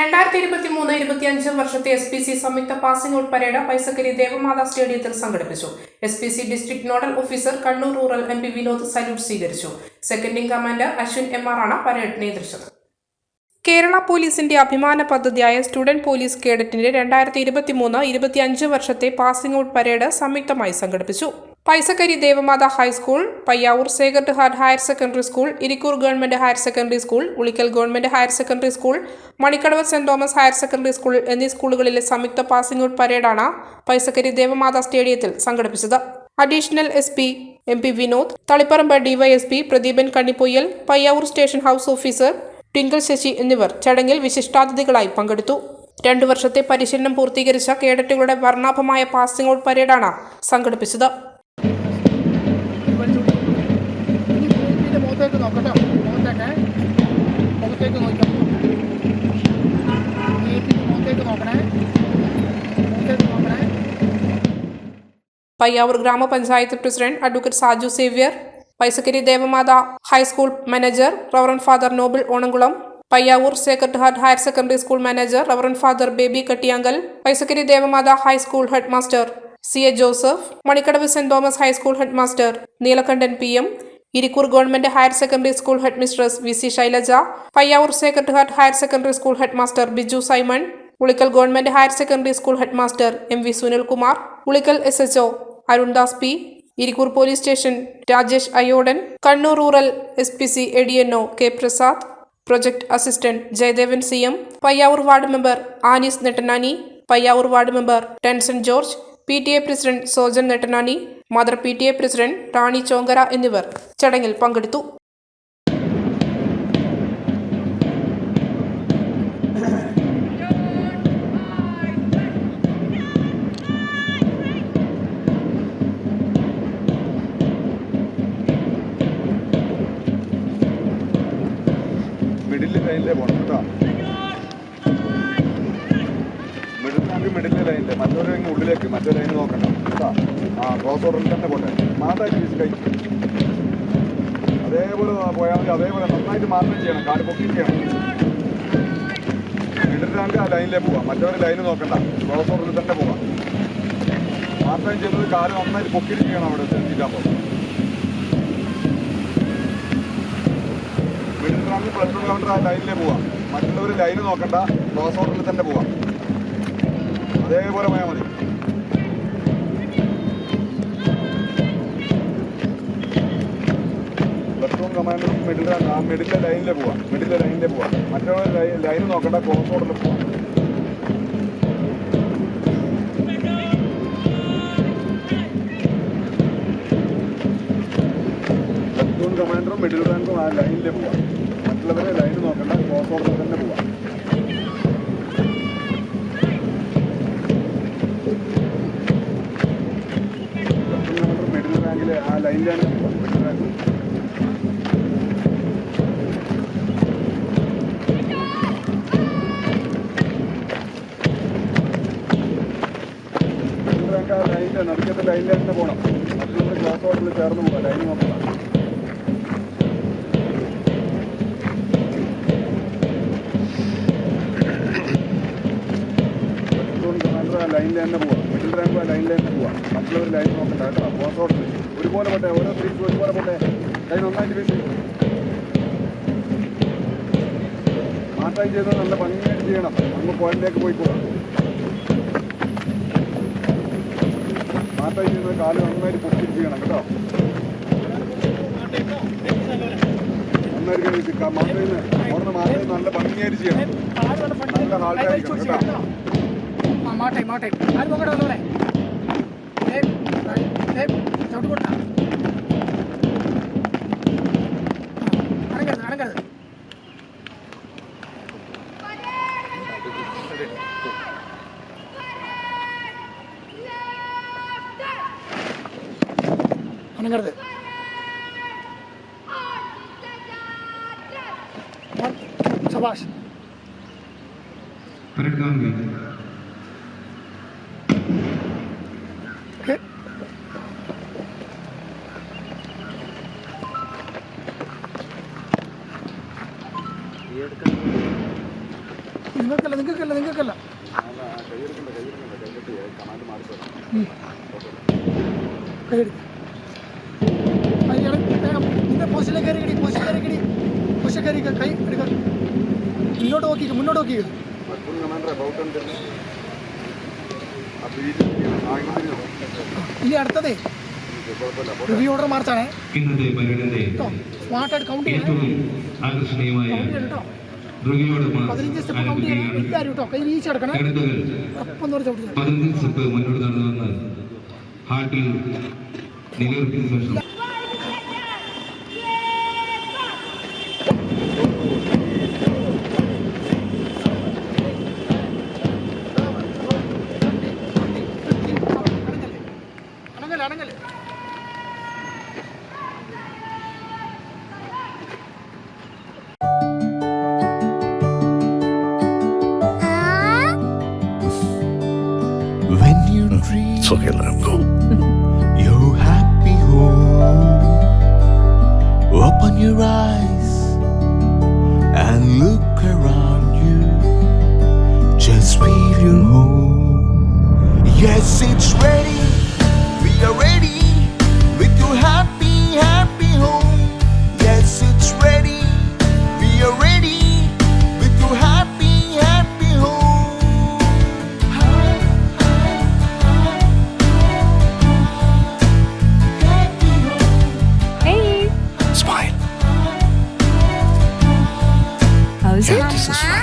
രണ്ടായിരത്തി ഇരുപത്തി മൂന്ന് ഇരുപത്തിയഞ്ച് വർഷത്തെ എസ് പി സി സംയുക്ത passing out parade Paisakkari Devamatha സ്റ്റേഡിയത്തിൽ സംഘടിപ്പിച്ചു. S P C district nodal officer Kannur rural M P Vinod salute സ്വീകരിച്ചു. Second in commander Ashwin M R ആണ് പരേഡ് നേതൃത്വം കേരള പോലീസിന്റെ അഭിമാന പദ്ധതിയായ സ്റ്റുഡന്റ് പോലീസ് കേഡറ്റിന്റെ രണ്ടായിരത്തി ഇരുപത്തി മൂന്ന് ഇരുപത്തിയഞ്ച് വർഷത്തെ പാസിംഗ് ഔട്ട് പരേഡ് സംയുക്തമായി സംഘടിപ്പിച്ചു. Paisakkari Devamatha high school Payyavoor sacred heart higher secondary school Irikkur government higher secondary school Ulikkal government higher secondary school Manikkadavu Saint Thomas higher secondary school എന്നീ സ്കൂളുകളിലെ സംയുക്ത പാസിംഗ് ഔട്ട് പരേഡാണ് പൈസക്കരി ദേവമാത സ്റ്റേഡിയത്തിൽ സംഘടിപ്പിച്ചത്. Additional S P M P Vinod Taliparamba DYSP Pradeepan Kannippoyyal Payyavoor station house officer Twinkle Sasi എന്നിവർ ചടങ്ങിൽ വിശിഷ്ടാതിഥികളായി പങ്കെടുത്തു. രണ്ടു വർഷത്തെ പരിശീലനം പൂർത്തീകരിച്ച കേഡറ്റുകളുടെ വർണാഭമായ പാസിംഗ് ഔട്ട് പരേഡാണ് സംഘടിപ്പിച്ചത്. നോക്കട്ടോ. മുഖത്തേക്ക്. മുഖത്തേക്ക് നോക്കാം മുഖത്തേക്ക് നോക്കണേ. പയ്യാവൂർ ഗ്രാമപഞ്ചായത്ത് president advocate Saju Xavier Paisakkari Devamatha high school manager reverend father Noble Onamkulam Payyavoor sacred heart higher secondary school manager reverend father Baby Kattiyankal Paisakkari Devamatha high school head master C A Joseph Manikkadavu Saint Thomas high school head master Neelakandan P M Irikkur government higher secondary school head mistress V C Shailaja Payyavoor sacred heart higher secondary school head master Biju Simon Ulikkal government higher secondary school head master M V Sunilkumar Ulikkal S H O Arundas P Irikkur police station Rajesh Ayyodan Kannur rural S P C A D N O K Prasad project assistant Jayadevan C M Payyavoor ward member Anees Nettanani Payyavoor ward member Tenson George P T A president Sojan Nettanani mother P T A president Rani Chonkara എന്നിവർ ചടങ്ങിൽ പങ്കെടുത്തു. ആ cross ഓർഡറിൽ തന്നെ പോട്ടെ. മാത്രമായിട്ട് വീശി കഴിച്ചു അതേപോലെ പോയാൽ അതേപോലെ നന്നായിട്ട് മാത്രം ചെയ്യണം. കാട് പൊക്കി ചെയ്യണം. മിഡിൽ ആ ലൈനിലേ പോവാം. മറ്റവർ ലൈൻ നോക്കണ്ട. ക്രോസ് ഓർഡറിൽ തന്നെ പോവാം. മാത്രം ചെയ്യുന്നത് കാൽ നന്നായിട്ട് പൊക്കിയിട്ട് ചെയ്യണം അവിടെ എത്തിയിട്ടാകുമ്പോൾ മിഡിൽ പ്ലസ് ടു കൗണ്ടർ ആ ലൈനിലേ പോവാം. മറ്റുള്ളവർ ലൈന് നോക്കണ്ട. ക്രോസ് ഓർഡറിൽ തന്നെ പോവാം. അതേപോലെ പോയാൽ മതി. കമാൻഡർ മിഡിൽ ആ മിഡിലെ ലൈനിൽ പോവാം. മിഡിലെ ലൈനിലെ പോവാം. മറ്റുള്ള ലൈൻ നോക്കണ്ട ഓർഡറിൽ പോവാം. പ്ലസ് വൺ കമാൻഡറും മിഡിൽ റാങ്കും ആ ലൈനിൽ പോവാം. മറ്റുള്ളവരെ ലൈൻ നോക്കണ്ട ഓർഡറിൽ തന്നെ പോവാം. മിഡിൽ ആ ലൈനിലാണ് പോവാം. ആ നടുക്കത്തെ ലൈനിൽ തന്നെ പോകണം മറ്റുള്ളവർ ക്ലോസ് ഓട്ടിൽ ചേർന്ന് പോകാം ലൈൻ നോക്കണം ലൈനിൽ തന്നെ പോവാം. മിഡിൽ റാങ്ക് ലൈനിൽ തന്നെ പോവാം. മറ്റുള്ളവർ ലൈൻ നോക്കണ്ട കേട്ടോ ക്ലോസ് ഓട്ടിൽ ഒരുപോലെ പോട്ടെ ഓരോ സ്ത്രീക്കും ഒരുപോലെ പോട്ടെ. ലൈൻ ഒന്നായിട്ട് വീശി മാറ്റായി ചെയ്തത് നല്ല ഭംഗിയായിട്ട് ചെയ്യണം. നമ്മൾ പോയിന്റിലേക്ക് പോയിക്കോളാം മാറ്റായി ചെയ്യുന്നത് കാൽ നന്നായിട്ട് പൊക്കി ചെയ്യണം കേട്ടോ കഴിച്ച് മാറ്റയിൽ അവിടെ മാറ്റയിൽ നല്ല ഭംഗിയായിട്ട് ചെയ്യണം. നല്ല ഹാൾട്ടായിരിക്കണം കേട്ടോ. മാട്ടെ മാട്ടെ ആര് പോകട്ടെ വന്നോളെ ചവിട്ട് കൊടുത്ത. അനങ്ങരുത്. ഓക്കെ നിങ്ങൾക്കല്ല നിങ്ങൾക്കല്ല നിങ്ങൾക്കല്ല. കൈയെടുക്കണ്ട കൈയെടുക്കണ്ട കൈകെട്ടി കമാൻഡ് മാറി കൈയെടുക്കും കയറി കൈ എടുക്കുക മുന്നോട്ട് നോക്കിക്കുക മുന്നോട്ട് നോക്കിക്കുക ഇനി അടുത്തതേ റിവ്യൂ ഓർഡർ മാർച്ചാണേ. കേട്ടോ സ്മാർട്ടായിട്ട് കൗണ്ട് ചെയ്യണേ. പതിനഞ്ച് സ്റ്റെപ്പ് കൗണ്ട് ചെയ്യണം. എല്ലാവരും കേട്ടോ കൈ വീഴ്ച എടുക്കണേ. അപ്പം എന്ന് ചവിട്ടി പതിനഞ്ച് സ്റ്റെപ്പ് മുന്നോട്ട് നടന്നു ഹാർട്ടിൽ നിലനിർത്തിയ ശേഷം. You it's okay, let him go.